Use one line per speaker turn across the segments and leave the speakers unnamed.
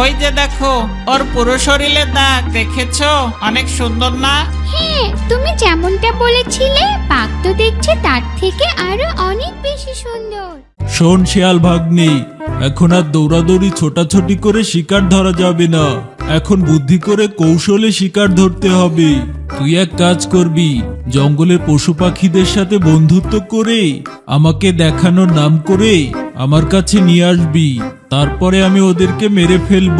ওই যে দেখো ওর পুরো শরীরে দাগ দেখেছ? অনেক সুন্দর না?
হ্যাঁ তুমি যেমনটা বলেছিলে, বাঘ তো দেখছে তার থেকে আরও অনেক বেশি সুন্দর।
শোন শিয়াল ভাগ্নি, এখন আর দৌড়াদৌড়ি ছোটাছুটি করে শিকার ধরা যাবে না। এখন বুদ্ধি করে কৌশলে শিকার ধরতে হবে। তুই এক কাজ করবি, জঙ্গলের পশু পাখিদের সাথে বন্ধুত্ব করে আমাকে দেখানোর নাম করে আমার কাছে নিয়ে আসবি। তারপরে আমি ওদেরকে মেরে ফেলব।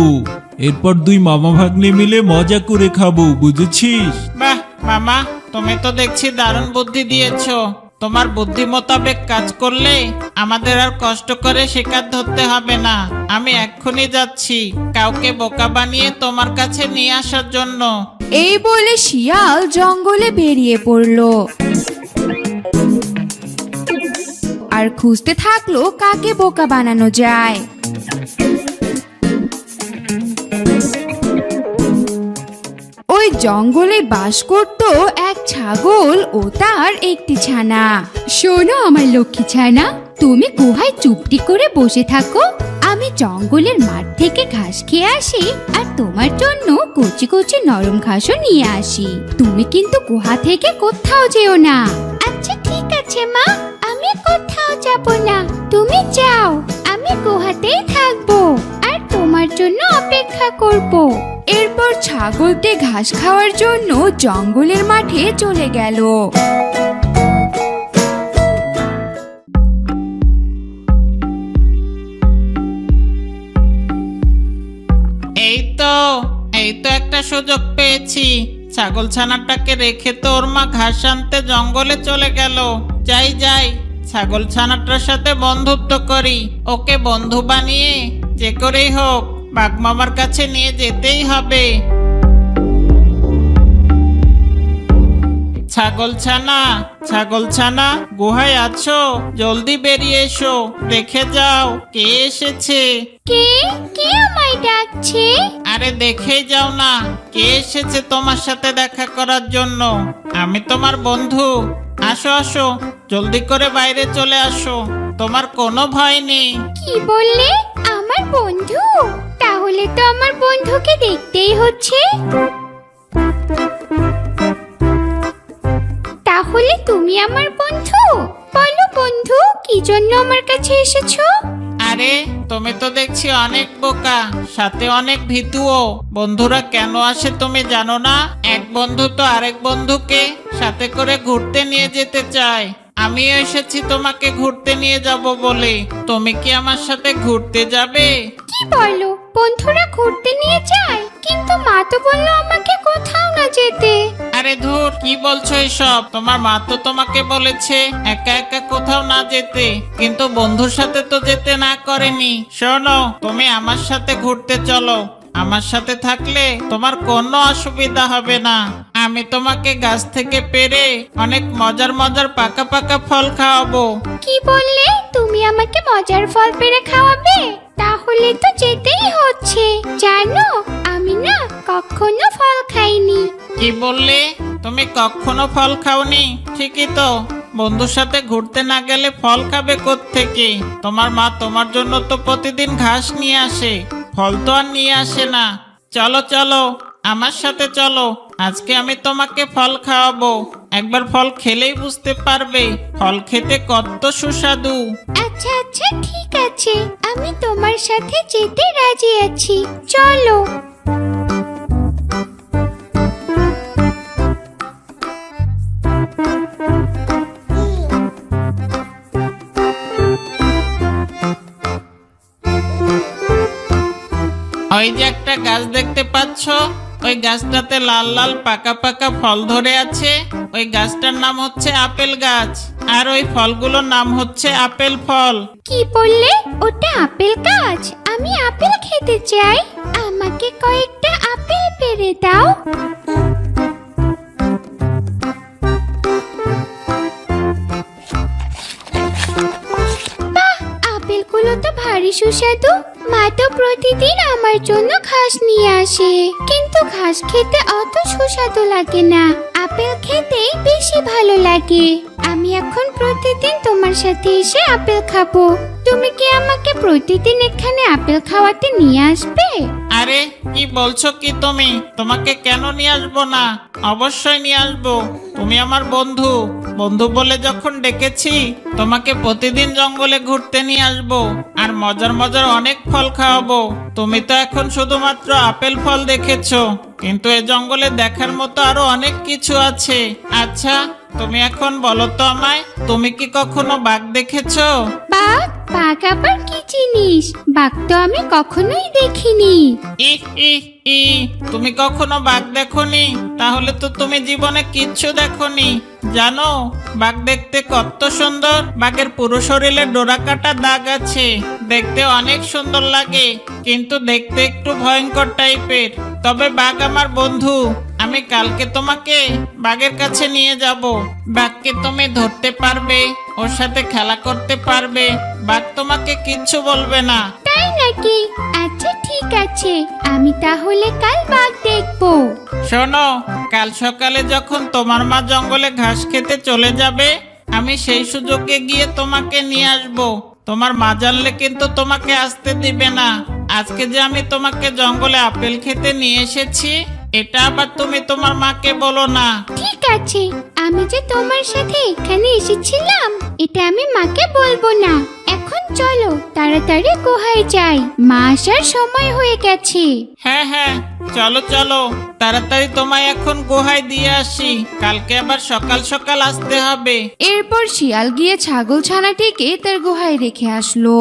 এরপর দুই মামা ভাগ্নে মিলে মজা করে খাব বুঝেছিস?
বাহ মামা তুমি তো দেখছি দারুণ বুদ্ধি দিয়েছ। তোমার বুদ্ধি মোতাবেক কাজ করলে আমাদের আর কষ্ট করে শিকার ধরতে হবে না। আমি এক্ষুনি যাচ্ছি কাউকে বোকা বানিয়ে তোমার কাছে নিয়ে আসার জন্য।
এই বলে শিয়াল জঙ্গলে বেরিয়ে পড়ল। আর খুঁজতে থাকল কাকে বোকা বানানো যায়। ওই জঙ্গলে বাস করত এক ছাগল ও তার একটি ছানা।
শোনো আমার লক্ষ্মী ছানা, তুমি গুহায় চুপটি করে বসে থাকো। আমি জঙ্গলের মাঠ থেকে ঘাস খেয়ে আসি আর তোমার জন্য কচি কচি নরম ঘাসও নিয়ে আসি। তুমি কিন্তু গুহা থেকে কোথাও যেও না। আচ্ছা ঠিক আছে মা, আমি কোথাও যাব না। তুমি যাও, আমি গুহাতেই থাকব। তোমার জন্য অপেক্ষা করব।
এরপর ছাগলটি ঘাস খাওয়ার জন্য জঙ্গলের মাঠে চলে গেল।
এই তো এই তো একটা সুযোগ পেয়েছি। ছাগল ছানাটাকে রেখে তো ওর মা ঘাস আনতে জঙ্গলে চলে গেল। যাই যাই, ছাগল ছানাটার সাথে বন্ধুত্ব করি। ওকে বন্ধু বানিয়ে যে করেই হোক বাঘ মামার কাছে নিয়ে যেতেই হবে। ছাগল ছানা ছাগল ছানা গুহায় আছো জলদি বেরিয়ে এসো দেখে যাও কে এসেছে।
কে? কে আমায় ডাকছে?
আরে দেখেই যাও না কে এসেছে তোমার সাথে দেখা করার জন্য? আমি তোমার বন্ধু। আসো আসো জলদি করে বাইরে চলে আসো তোমার কোনো ভয় নেই।
কি বললে? আমার বন্ধু? তাহলে তো আমার বন্ধুকে দেখতেই হচ্ছে। তাহলে তুমি আমার বন্ধু? বলো বন্ধু, কি জন্য আমার কাছে এসেছ?
আরে, তুমি তো দেখছি অনেক বোকা, সাথে অনেক ভীতুও। বন্ধুরা কেন আসে তুমি জানো না? এক বন্ধু তো আরেক বন্ধুকে সাথে করে ঘুরতে নিয়ে যেতে চায়। আমিও এসেছি তোমাকে ঘুরতে নিয়ে যাব বলে। তুমি কি আমার সাথে ঘুরতে যাবে?
কি বলো? বন্ধুরা ঘুরতে নিয়ে যায়। কিন্তু মা তো বলল আমাকে কোথাও না যেতে।
আরে ধুর কি বলছো এসব? তোমার মা তো তোমাকে বলেছে একা একা কোথাও না যেতে। কিন্তু বন্ধুর সাথে তো যেতে না করেনি। শোনো তুমি আমার সাথে ঘুরতে চলো। আমার সাথে থাকলে তোমার কোনো অসুবিধা হবে না। আমি তোমাকে গাছ থেকে পেরে অনেক মজার মজার পাকা পাকা ফল খাওয়াবো।
কি বললে? তুমি আমাকে মজার ফল পেরে খাওয়াবে? তাহলে তো যেতেই হচ্ছে। জানো আমি না কখনো ফল খাইনি।
কি বললে? তুমি কখনো ফল খাওনি? ঠিকই তো। বন্ধুর সাথে ঘুরতে না গেলে ফল খাবে থেকে তোমার মা তোমার জন্য তো প্রতিদিন ঘাস নিয়ে আসে। ফল তো আর নিয়ে আসে না। চলো চলো, আমার সাথে চলো। আজকে আমি তোমাকে ফল খাওয়াবো। একবার ফল খেলেই বুঝতে পারবে, ফল খেতে কত সুস্বাদু।
আচ্ছা আচ্ছা ঠিক আছে। আমি তোমার সাথে যেতে রাজি আছি। চলো।
ওই যে একটা গাছ দেখতে পাচ্ছ, ওই গাছটাতে লাল লাল পাকা পাকা ফল ধরে আছে। ওই গাছটার নাম হচ্ছে আপেল গাছ, আর ওই ফলগুলোর নাম হচ্ছে আপেল ফল।
কি বললে? ওটা আপেল গাছ? আমি আপেল খেতে চাই। আমাকে কয়েকটা আপেল পেড়ে দাও। বাহ, আপেলগুলো তো ভারী সুস্বাদু। মা তো প্রতিদিন আমার জন্য ঘাস নিয়ে আসে। কিন্তু ঘাস খেতে অত সুস্বাদু লাগে না। আপেল খেতেই বেশি ভালো লাগে। আমি এখন প্রতিদিন তোমার সাথে এসে আপেল খাব। তুমি কি আমাকে প্রতিদিন এখানে আপেল খাওয়াতে নিয়ে আসবে?
আরে, কি বলছো কি তুমি? তোমাকে কেন নিয়ে আসব না? অবশ্যই নিয়ে আসব। তুমি আমার বন্ধু। বন্ধু বলে যখন ডেকেছি তোমাকে প্রতিদিন জঙ্গলে ঘুরতে নিয়ে আসব আর মজার মজার অনেক ফল খাওয়াবো। তুমি তো এখন শুধুমাত্র আপেল ফল দেখেছ কিন্তু এ জঙ্গলে দেখার মতো আরও অনেক কিছু আছে। আচ্ছা তুমি এখন বলো তো আমায় তুমি কি কখনো বাঘ দেখেছ?
বাঘ? বাঘ আবার কি জিনিস? বাঘ তো আমি কখনোই দেখিনি।
ই তুমি কখনো বাঘ দেখনি? তাহলে তো তুমি জীবনে কিচ্ছু দেখনি। জানো বাঘ দেখতে কত সুন্দর। বাঘের পুরো শরীরে ডোরা কাটা দাগ আছে। দেখতে অনেক সুন্দর লাগে কিন্তু দেখতে একটু ভয়ঙ্কর টাইপের। তবে বাঘ আমার বন্ধু আমি কালকে তোমাকে বাঘের কাছে নিয়ে যাব। বাঘকে তুমি ধরতে পারবে ওর সাথে খেলা করতে পারবে। বাঘ তোমাকে কিচ্ছু বলবে না।
তাই নাকি? আচ্ছা ঠিক আছে। আমি তাহলে কাল বাঘ দেখব।
শোনো কাল সকালে যখন তোমার মা জঙ্গলে ঘাস খেতে চলে যাবে, আমি সেই সুযোগে গিয়ে তোমাকে নিয়ে আসব। তোমার মা জানলে কিন্তু তোমাকে আসতে দিবে না। আজকে যে আমি তোমাকে জঙ্গলে আপেল খেতে নিয়ে এসেছি এটা আবার তুমি তোমার মাকে বলো না।
ঠিক আছে আমি যে তোমার সাথে এখানে এসেছিলাম এটা আমি মাকে বলব না। এখন চলো তাড়াতাড়ি গুহায় যাই। মা আসার সময় হয়ে গেছে।
হ্যাঁ হ্যাঁ চলো চলো তাড়াতাড়ি তোমায় এখন গুহায় দিয়ে আসি। কালকে আবার সকাল সকাল আসতে হবে।
এরপর শিয়াল গিয়ে ছাগল ছানাটিকে তার গুহায় রেখে আসলো।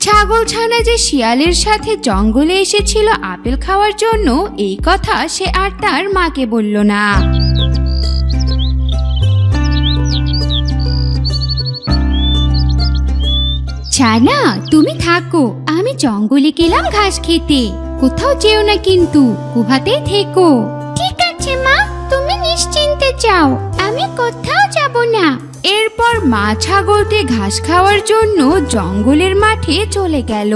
ছাগল ছানা যে শিয়ালের সাথে জঙ্গলে এসেছিল আপেল খাওয়ার জন্য, এই কথা সে আর তার মাকে বলল না।
ছানা, তুমি থাকো, আমি জঙ্গলে গেলাম ঘাস খেতে। কোথাও যেও না কিন্তু, গুহাতেই থেকো। ঠিক আছে মা, তুমি নিশ্চিন্তে যাও, আমি কোথাও যাব না।
এরপর মা ছাগলটি ঘাস খাওয়ার জন্য জঙ্গলের মাঠে চলে গেল।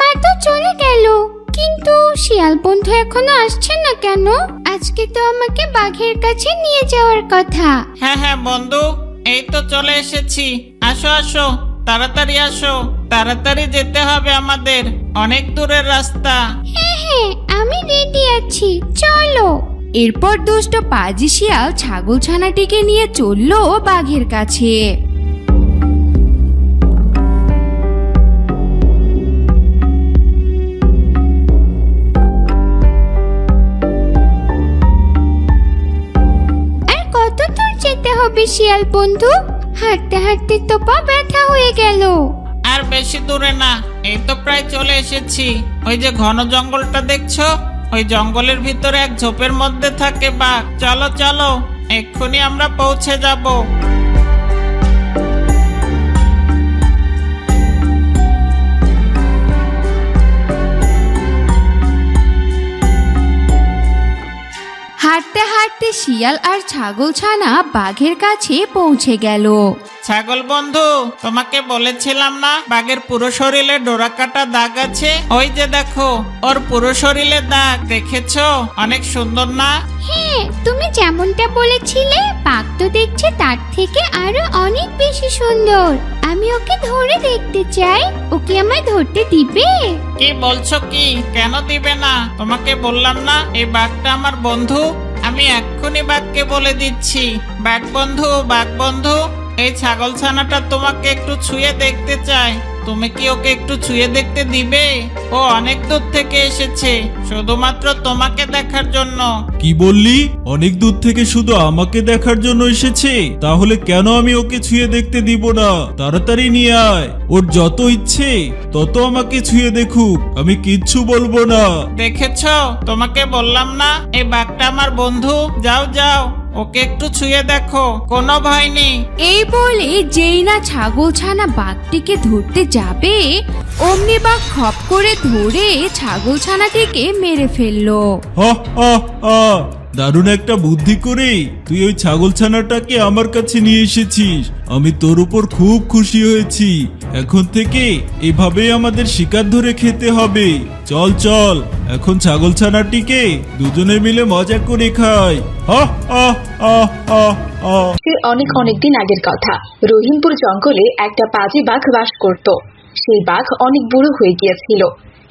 মা তো চলে গেল কিন্তু শিয়াল বন্ধু এখনও আসছে না কেন? আজকে তো আমাকে বাঘের কাছে নিয়ে যাওয়ার কথা।
হ্যাঁ হ্যাঁ বন্ধু এই তো চলে এসেছি। আসো আসো তাড়াতাড়ি আসো তাড়াতাড়ি যেতে হবে আমাদের অনেক দূরের রাস্তা।
হ্যাঁ হ্যাঁ আমি রেডি আছি চলো।
এরপর দুষ্ট পাজি শিয়াল ছাগল ছানাটিকে নিয়ে চলল বাঘের কাছে।
হবে শিয়াল বন্ধু? হাঁটতে হাঁটতে তো পা ব্যথা হয়ে গেল।
আর বেশি দূরে না, এই তো প্রায় চলে এসেছি। ওই যে ঘন জঙ্গলটা দেখছ? ওই জঙ্গলের ভিতরে এক ঝোপের মধ্যে থাকে বাঘ। চলো চলো, এক্ষুনি আমরা পৌঁছে যাব।
হাঁটতে হাঁটতে শিয়াল আর ছাগল ছানা বাঘের কাছে পৌঁছে গেল।
ছাগল বন্ধু তোমাকে বলেছিলাম না বাঘের পুরো শরীরে ডোরা কাটা দাগ আছে? ওই যে দেখো ওর পুরো শরীরে দাগ দেখেছ? অনেক সুন্দর না?
হ্যাঁ তুমি যেমনটা বলেছিলে বাঘ তো দেখছে তার থেকে আরও অনেক বেশি সুন্দর। আমি ওকে ধরে দেখতে চাই ওকে আমায় ধরতে দিবে?
কি বলছো কি? কেন দিবে না? তোমাকে বললাম না এই বাঘটা আমার বন্ধু। আমি এক্ষুনি বাঘকে বলে দিচ্ছি। বাঘ বন্ধু বাঘ বন্ধু। এই ছাগল ছানাটা তোমাকে একটু ছুঁয়ে দেখতে চায়। তুমি কি ওকে একটু ছুঁয়ে দেখতে দিবে? ও অনেক দূর থেকে এসেছে শুধুমাত্র তোমাকে দেখার জন্য।
কি বললি? অনেক দূর থেকে শুধু আমাকে দেখার জন্য এসেছে? তাহলে কেন আমি ওকে ছুঁয়ে দেখতে দিব না? তাড়াতাড়ি নিয়ে আয়। ওর যত ইচ্ছে তত আমাকে ছুঁয়ে দেখুক। আমি কিচ্ছু বলব না।
দেখেছ? তোমাকে বললাম না এই বাঘটা আমার বন্ধু। যাও যাও। ওকে একটু ছুঁয়ে দেখো কোনো ভয় নেই।
এই বলে যেই না ছাগল ছানা বাঘটিকে ধরতে যাবে অমনি বাঘ খপ করে ধরে ছাগল ছানাটিকে মেরে ফেলল।
দারুণ একটা বুদ্ধি করে তুই ওই ছাগলছানাটাকে আমার কাছে নিয়ে এসেছিস। আমি তোর উপর খুব খুশি হয়েছি। এখন থেকে এভাবেই আমাদের শিকার ধরে খেতে হবে। চল চল, এখন ছাগলছানাটিকে দুজনে মিলে মজা করে খাই।
সে অনেক অনেক দিন আগের কথা। রহিমপুর জঙ্গলে একটা পাজি বাঘ বাস করত। সেই বাঘ অনেক বুড়ো হয়ে গিয়েছিল।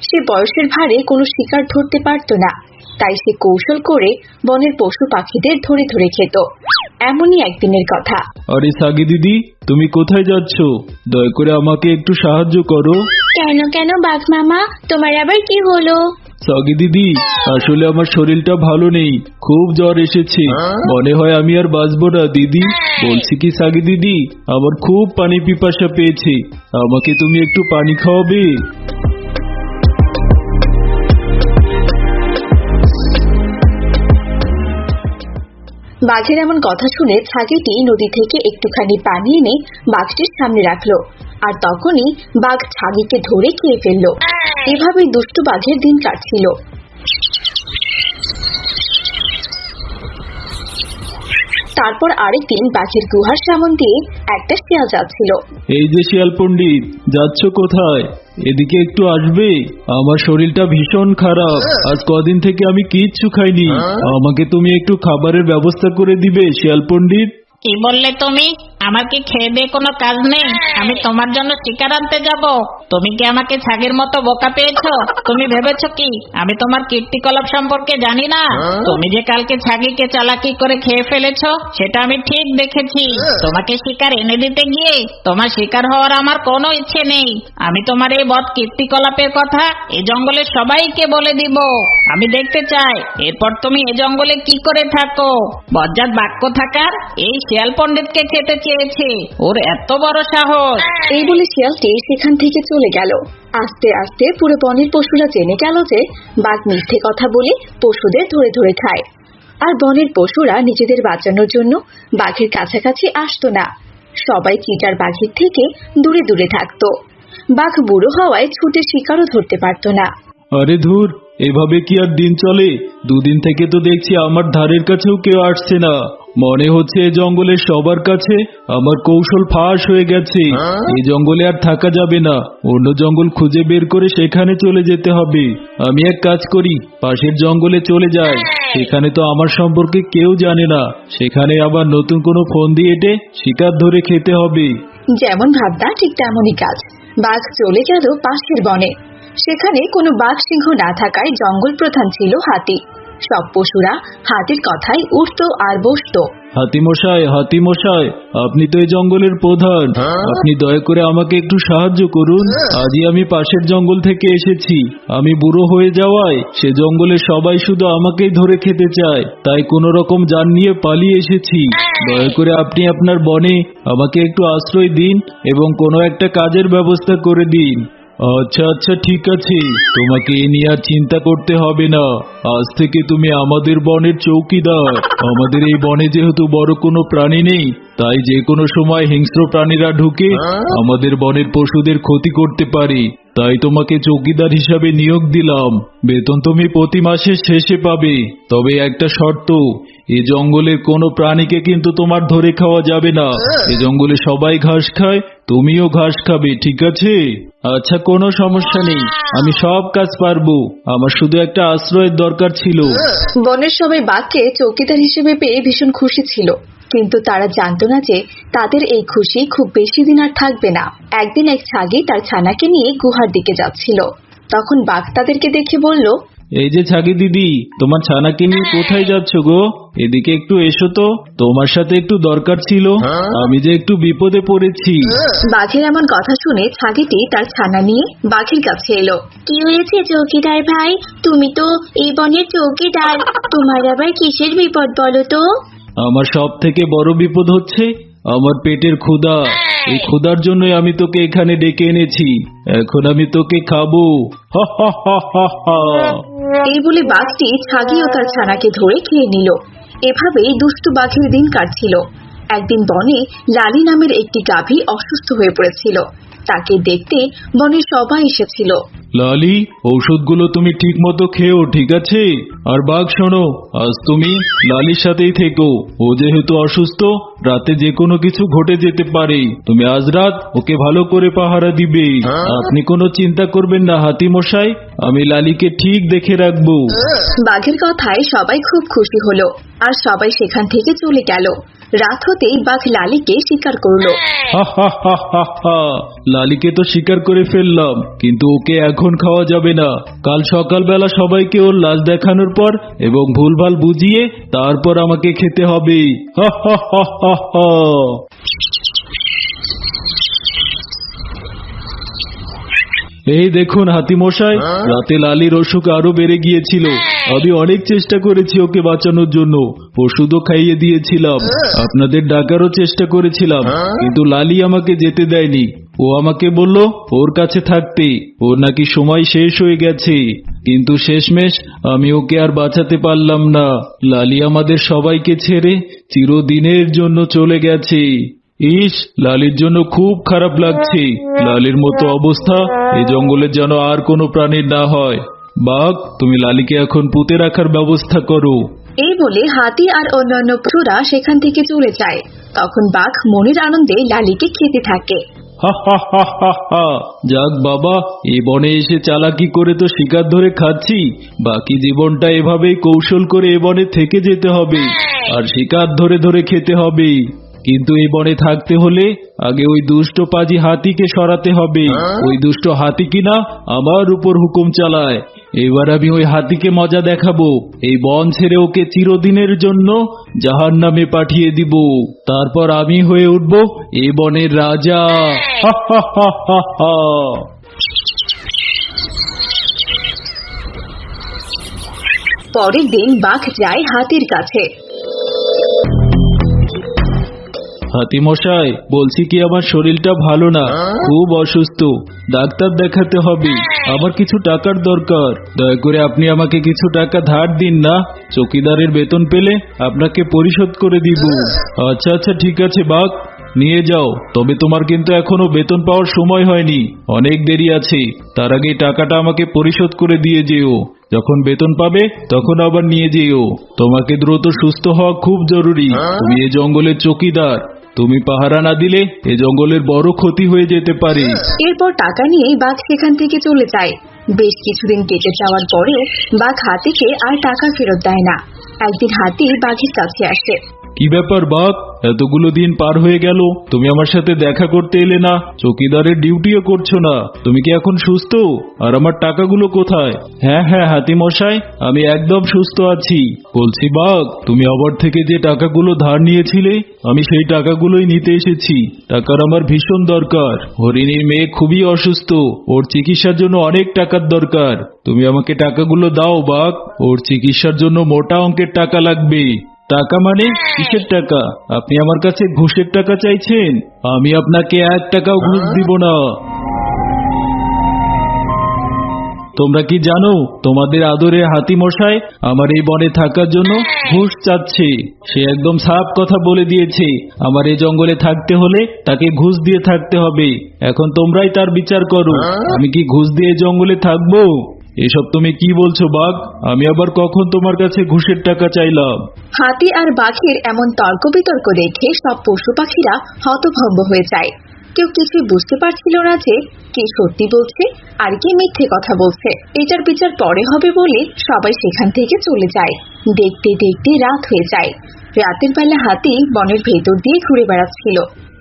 সে বয়সের ভারে কোনো শিকার ধরতে পারত না। তাই সে কৌশল করে বনের পশু পাখিদের ধরে ধরে খেত। এমনই একদিনের কথা।
আরে সাগি দিদি তুমি কোথায় যাচ্ছ? দয়া করে আমাকে একটু সাহায্য করো।
কেন কেন বাঘ মামা? তোমার আবার কি হলো?
সাগি দিদি আসলে আমার শরীরটা ভালো নেই। খুব জ্বর এসেছে। মনে হয় আমি আর বাঁচবো না দিদি। বলছি কি সাগি দিদি আমার খুব পানি পিপাসা পেয়েছে। আমাকে তুমি একটু পানি খাওয়াবে?
বাঘের এমন কথা শুনে ছাগিটি নদী থেকে একটুখানি পানি এনে বাঘটির সামনে রাখল। আর তখনই বাঘ ছাগিকে ধরে খেয়ে ফেলল। এভাবেই দুষ্টু বাঘের দিন কাটছিল। তারপর আরেকদিন বাঘের গুহার সামন দিয়ে একটা শিয়াল যাচ্ছিল।
এই যে শিয়াল পণ্ডিত, যাচ্ছ কোথায়? এদিকে একটু আসবে? আমার শরীরটা ভীষণ খারাপ। আজ কদিন থেকে আমি কিচ্ছু খাইনি। আমাকে তুমি একটু খাবারের ব্যবস্থা করে দিবে শিয়াল পন্ডিত
কি বললে তুমি? আমার কি খেয়ে দিয়ে কোনো কাজ নেই? আমি তোমার জন্য শিকার আনতে যাব। তুমি কি আমাকে ছাগের মতো বোকা পেয়েছ? তুমি ভেবেছো কি? আমি তোমার কীর্তিকলাপ সম্পর্কে জানি না। তুমি যে কালকে ছাগিকে চালাকি করে খেয়ে ফেলেছো সেটা আমি ঠিক দেখেছি। তোমাকে শিকার এনে দিতে গিয়ে তোমার শিকার হওয়ার আমার কোনো ইচ্ছে নেই। আমি তোমার এই বদ কীর্তিকলাপের কথা এ জঙ্গলের সবাইকে বলে দিব। আমি দেখতে চাই এরপর তুমি এ জঙ্গলে কি করে থাকো? বজ্জাত বাক্য থাকার এই শিয়াল পণ্ডিতকে খেতে চেয়েছে ওর এত বড় সাহস।
এই বলে শিয়ালটি সেখান থেকে চলে গেল। আস্তে আস্তে পুরো বনের পশুরা জেনে গেল যে বাঘ মিথ্যে কথা বলে পশুদের ধরে ধরে খায়। আর বনের পশুরা নিজেদের বাঁচানোর জন্য বাঘের কাছাকাছি আসতো না। সবাই চিটার বাঘের থেকে দূরে দূরে থাকতো। বাঘ বুড়ো হওয়ায় ছুটে শিকারও ধরতে পারতো না।
আরে ধুর এভাবে কি আর দিন চলে? দুদিন থেকে তো দেখছি আমার ধারের কাছেও কেউ আসছে না। মনে হচ্ছে এই জঙ্গলের সবার কাছে আমার কৌশল ফাঁস হয়ে গেছে। এই জঙ্গলে আর থাকা যাবে না। অন্য জঙ্গল খুঁজে বের করে সেখানে চলে যেতে হবে। আমি এক কাজ করি পাশের জঙ্গলে চলে যাই। সেখানে তো আমার সম্পর্কে কেউ জানে না। সেখানে আবার নতুন কোনো ফোন দিয়ে এটে শিকার ধরে খেতে হবে।
যেমন ভাবনা ঠিক তেমনই কাজ। বাঘ চলে গেল পাশের বনে। সেখানে কোনো বাঘ সিংহ না থাকায় জঙ্গল প্রধান ছিল হাতি। সব পশুরা হাতির কথাই উঠতো আর বসতো।
হাতিমশাই হাতিমশাই আপনি তো এই জঙ্গলের প্রধান। আপনি দয়া করে আমাকে একটু সাহায্য করুন। আজই আমি পাশের জঙ্গল থেকে এসেছি। আমি বুড়ো হয়ে যাওয়ায় সে জঙ্গলে সবাই শুধু আমাকেই ধরে খেতে চায়। তাই কোনো রকম যান নিয়ে পালিয়ে এসেছি। দয়া করে আপনি আপনার বনে আমাকে একটু আশ্রয় দিন এবং কোনো একটা কাজের ব্যবস্থা করে দিন। আচ্ছা আচ্ছা ঠিক আছে। তোমাকে এ নিয়ে আর চিন্তা করতে হবে না। আজ থেকে তুমি আমাদের বনের চৌকিদার। আমাদের এই বনে যেহেতু বড় কোনো প্রাণী নেই তাই যে কোনো সময় হিংস্র প্রাণীরা ঢুকে আমাদের বনের পশুদের ক্ষতি করতে পারে। তাই তোমাকে চৌকিদার হিসাবে নিয়োগ দিলাম। বেতন তুমি প্রতি মাসের শেষে পাবে। তবে একটা শর্ত এ জঙ্গলের কোনো প্রাণীকে কিন্তু তোমার ধরে খাওয়া যাবে না। এ জঙ্গলে সবাই ঘাস খায় তুমিও ঘাস খাবে ঠিক আছে? আচ্ছা কোনো সমস্যা নেই। আমি সব কাজ পারব। আমার শুধু একটা আশ্রয়ের দরকার ছিল।
বনের সবাই বাঘকে চৌকিদার হিসেবে পেয়ে ভীষণ খুশি ছিল। কিন্তু তারা জানতো না যে তাদের এই খুশি খুব বেশি দিন আর থাকবে না। একদিন এক ছাগি তার ছানাকে নিয়ে গুহার দিকে যাচ্ছিল। তখন বাঘ তাদেরকে দেখে বলল
এই যে ছাগি দিদি তোমার ছানাকে নিয়ে কোথায় যাচ্ছ গো? এদিকে একটু এসো তো তোমার সাথে একটু দরকার ছিল। আমি যে একটু বিপদে পড়েছি।
বাঘের এমন কথা শুনে ছাগিটি তার ছানা নিয়ে বাঘের কাছে এলো। কি হয়েছে চৌকিদার ভাই? তুমি তো এই বনের চৌকিদার। তোমার আবার কিসের বিপদ বলো তো?
আমার সব থেকে বড় বিপদ হচ্ছে আমার পেটের ক্ষুধা। এই ক্ষুধার জন্যই আমি তোকে এখানে ডেকে এনেছি। এখন আমি তোকে খাব। হা হা হা হা হা।
এই বলে বাঘটি ছাগি ও তার ছানাকে ধরে খেয়ে নিল। এভাবেই দুষ্টু বাঘের দিন কাটছিল। একদিন বনে লালি নামের একটি গাভী অসুস্থ হয়ে পড়েছিল। তাকে দেখতে বনের সবাই এসেছিল।
লালি, ঔষধগুলো তুমি ঠিক মতো খেও ঠিক আছে? আর বাঘ শোনো, আজ তুমি লালির সাথেই থেকো। ও যেহেতু অসুস্থ রাতে যে কোনো কিছু ঘটে যেতে পারে। তুমি আজ রাত ওকে ভালো করে পাহারা দিবে। আপনি কোনো চিন্তা করবেন না হাতি মশাই আমি লালিকে ঠিক দেখে রাখব।
বাঘের কথায় সবাই খুব খুশি হলো আর সবাই সেখান থেকে চলে গেল। রাত হতেই বাঘ লালিকে শিকার করল।
লালিকে তো শিকার করে ফেললাম কিন্তু ওকে এখন খাওয়া যাবে না। কাল সকালবেলা সবাইকে ওর লাশ দেখানোর পর এবং ভুলভাল বুঝিয়ে তারপর আমাকে খেতে হবে। হা হা হা। এই দেখুন হাতিমশাই রাতে লালির অসুখ আরও বেড়ে গিয়েছিল। আমি অনেক চেষ্টা করেছি ওকে বাঁচানোর জন্য। ওষুধও খাইয়ে দিয়েছিলাম। আপনাদের ডাকারও চেষ্টা করেছিলাম। কিন্তু লালি আমাকে যেতে দেয়নি। ও আমাকে বলল ওর কাছে থাকতে। ওর নাকি সময় শেষ হয়ে গেছে। কিন্তু শেষমেশ আমি ওকে আর বাঁচাতে পারলাম না। লালি আমাদের সবাইকে ছেড়ে চিরদিনের জন্য চলে গেছে। ইস লালির জন্য খুব খারাপ লাগছে। লালির মতো অবস্থা এই জঙ্গলে যেন আর কোনো প্রাণীর না হয়। বাঘ তুমি লালিকে এখন পুঁতে রাখার ব্যবস্থা করো।
এই বলে হাতি আর অন্যান্য পশুরা সেখান থেকে চলে যায়। তখন বাঘ মনের আনন্দে লালিকে খেতে থাকে।
যাক বাবা এই বনে এসে চালাকি করে তো শিকার ধরে খাচ্ছি। বাকি জীবনটা এভাবেই কৌশল করে এ বনে থেকে যেতে হবে। আর শিকার ধরে ধরে খেতে হবে। কিন্তু এই বনে থাকতে হলে আগে ওই দুষ্ট পাজি হাতিকে সরাতে হবে। ওই দুষ্ট হাতি কিনা আমার উপর হুকুম চালায়। এবার আমি ওই হাতিকে মজা দেখাবো। এই বন ছেড়ে ওকে চিরদিনের জন্য জাহান নামে পাঠিয়ে দিব। তারপর আমি হয়ে উঠব এ বনের রাজা।
পরের দিন বাঘ যায় হাতির কাছে।
হাতিমশাই বলছি কি আমার শরীরটা ভালো না? খুব অসুস্থ। ডাক্তার দেখাতে হবে। আমার কিছু টাকার দরকার। দয়া করে আপনি আমাকে কিছু টাকা ধার দিন না। চকিদারের বেতন পেলে আপনাকে পরিশোধ করে দিব। আচ্ছা আচ্ছা ঠিক আছে বাঘ। নিয়ে যাও। তবে তোমার কিন্তু এখনও বেতন পাওয়ার সময় হয়নি। অনেক দেরি আছে। তার আগে টাকাটা আমাকে পরিশোধ করে দিয়ে যেও। যখন বেতন পাবে তখন আবার নিয়ে যেও। তোমাকে দ্রুত সুস্থ হওয়া খুব জরুরি। তুমি এ জঙ্গলের চকিদার। তুমি পাহারা না দিলে এ জঙ্গলের বড় ক্ষতি হয়ে যেতে পারে।
এরপর টাকা নিয়ে বাঘ সেখান থেকে চলে যায়। বেশ কিছুদিন কেটে যাওয়ার পরে বাঘ হাতিকে আর টাকা ফেরত দেয় না। একদিন হাতি বাঘের কাছে আসে।
কি ব্যাপার বাঘ এতগুলো দিন পার হয়ে গেল। তুমি আমার সাথে দেখা করতে এলে না। চকিদারের ডিউটিও করছ না। তুমি কি এখন সুস্থ? আর আমার টাকাগুলো কোথায়? হ্যাঁ হ্যাঁ হাতি মশাই আমি একদম সুস্থ আছি। বলছি বাঘ তুমি আবার থেকে যে টাকাগুলো ধার নিয়েছিলে, আমি সেই টাকাগুলোই নিতে এসেছি। টাকার আমার ভীষণ দরকার। হরিণীর মেয়ে খুবই অসুস্থ। ওর চিকিৎসার জন্য অনেক টাকার দরকার। তুমি আমাকে টাকাগুলো দাও বাঘ ওর চিকিৎসার জন্য মোটা অঙ্কের টাকা লাগবে। টাকা মানে কিসের টাকা? আপনি আমার কাছে ঘুষের টাকা চাইছেন আমি আপনাকে এক টাকাও ঘুষ দিব না। তোমরা কি জানো তোমাদের আদরে হাতি মশাই আমার এই বনে থাকার জন্য ঘুষ চাচ্ছে। সে একদম সাফ কথা বলে দিয়েছে আমার এই জঙ্গলে থাকতে হলে তাকে ঘুষ দিয়ে থাকতে হবে। এখন তোমরাই তার বিচার করো। আমি কি ঘুষ দিয়ে জঙ্গলে থাকব? এসব তুমি কি বলছো, বাঘ? আমি আবার কখন তোমার কাছে ঘুষের টাকা চাইলাম?
হাতি আর বাঘের এমন তর্ক বিতর্ক দেখে সব পশু পাখিরা হতভম্ব হয়ে যায়। কেউ কিছুই বুঝতে পারছিল না যে কে সত্যি বলছে আর কে মিথ্যে কথা বলছে। এটার বিচার পরে হবে বলে সবাই সেখান থেকে চলে যায়। দেখতে দেখতে রাত হয়ে যায়। রাতের বেলা হাতি বনের ভেতর দিয়ে ঘুরে বেড়াচ্ছিল।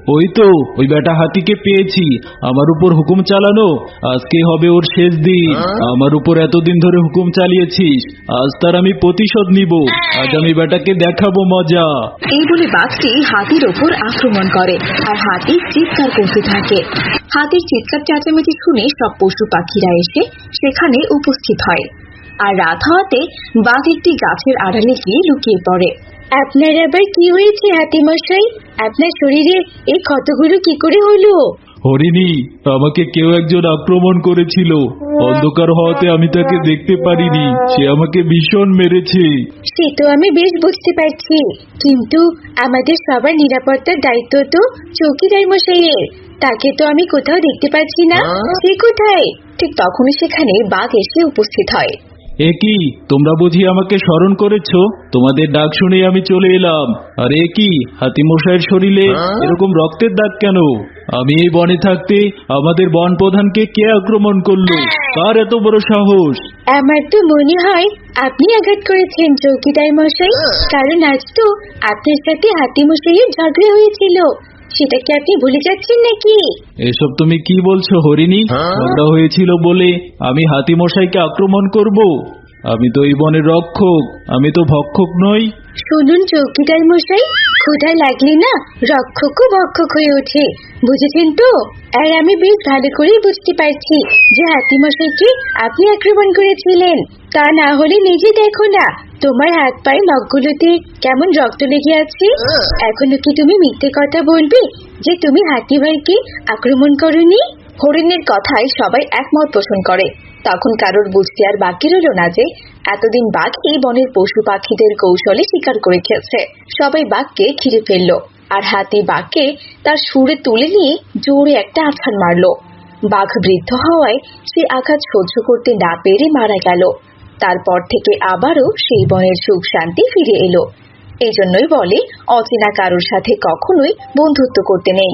ওই তো ওই বেটা হাতিকে পেয়েছি। আমার উপর হুকুম চালানো আজকে হবে ওর শেষ দিন। আমার উপর এতদিন ধরে হুকুম চালিয়েছিস আজ তার আমি প্রতিশোধ নিব। আজ আমি বেটাকে দেখাবো মজা।
এই বলে বাঘটি হাতির ওপর আক্রমণ করে আর হাতি চিৎকার করতে থাকে। হাতির চিৎকার চেঁচামেচি শুনে সব পশু পাখিরা এসে সেখানে উপস্থিত হয়। আর রাত হওয়াতে বাঘ একটি গাছের আড়ালে গিয়ে লুকিয়ে পড়ে। আপনার আবার কি হয়েছে হাতিমশাই? আপনার শরীরে এই ক্ষতগুলো কি করে হলো?
হরিণী আমাকে কেউ একজন আক্রমণ করেছিল। অন্ধকার হওয়াতে আমি তাকে দেখতে পারিনি। সে আমাকে ভীষণ মেরেছে।
সে তো আমি বেশ বুঝতে পারছি। কিন্তু আমাদের সবার নিরাপত্তার দায়িত্ব তো চৌকিদার মশাইয়ের। তাকে তো আমি কোথাও দেখতে পাচ্ছি না। সে কোথায়? ঠিক তখনই সেখানে বাঘ এসে উপস্থিত হয়।
এ কি তোমরা বুঝি আমাকে স্মরণ করেছ? তোমাদের ডাক শুনে আমি চলে এলাম। আর এ কি হাতিমশাইয়ের শরীরে এরকম রক্তের দাগ কেন? আমি এই বনে থাকতে আমাদের বন প্রধানকে কে আক্রমণ করল? কার এত বড় সাহস?
আমার তো মনে হয় আপনি আঘাত করেছেন চৌকিদার মশাই। কারণ আজ তো আপনার সাথে হাতি মশাইয়ের ঝগড়া হয়েছিল। সেটা কি আপনি ভুলে যাচ্ছেন নাকি?
এসব তুমি কি বলছো হরিণী? ঝগড়া হয়েছিল বলে আমি হাতিমশাইকে আক্রমণ করব। আমি তো এই বনের রক্ষক আমি তো ভক্ষক নই।
শুনুন চৌকিদার মশাই ক্ষুধা লাগলে না? রক্ষকও ভক্ষক হয়ে ওঠে বুঝেছেন তো? আর আমি বেশ ভালো করেই বুঝতে পারছি যে হাতি মশাইকে আপনি আক্রমণ করেছিলেন। তা না হলে নিজে দেখো না তোমার হাত পায়ে নখগুলোতে কেমন রক্ত লেগে আছে? এখনও কি তুমি মিথ্যে কথা বলবে যে তুমি হাতি ভাইকে আক্রমণ করনি? হরিণের কথায় সবাই একমত পোষণ করে। তখন কারোর বুঝতে আর বাকি রইল না যে, এতদিন বাঘ এই বনের পশু পাখিদের কৌশলে শিকার করে খেয়েছে সবাই বাঘকে ঘিরে ফেলল আর হাতি বাঘকে তার সুরে তুলে নিয়ে জোরে একটা আছাড় মারলো। বাঘ বৃদ্ধ হওয়ায় সে আঘাত সহ্য করতে না পেরে মারা গেল। তারপর থেকে আবারও সেই বনের সুখ শান্তি ফিরে এলো। এই জন্যই বলে, অচেনা কারোর সাথে কখনোই বন্ধুত্ব করতে নেই।